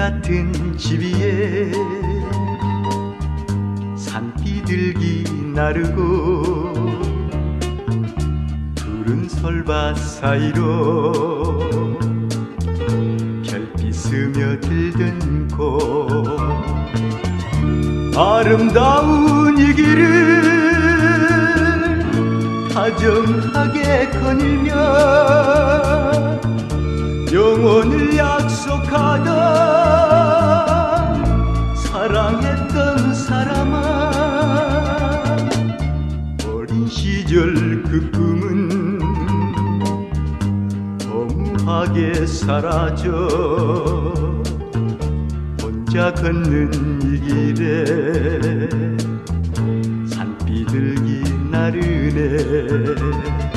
같은 집 위에 산비둘기 나르고 푸른 솔밭 사이로 별빛 스며들던 곳. 아름다운 이 길을 다정하게 거닐며 영혼을 약속하던 시절 그 꿈은 허무하게 사라져 혼자 걷는 이 길에 산비둘기 나르네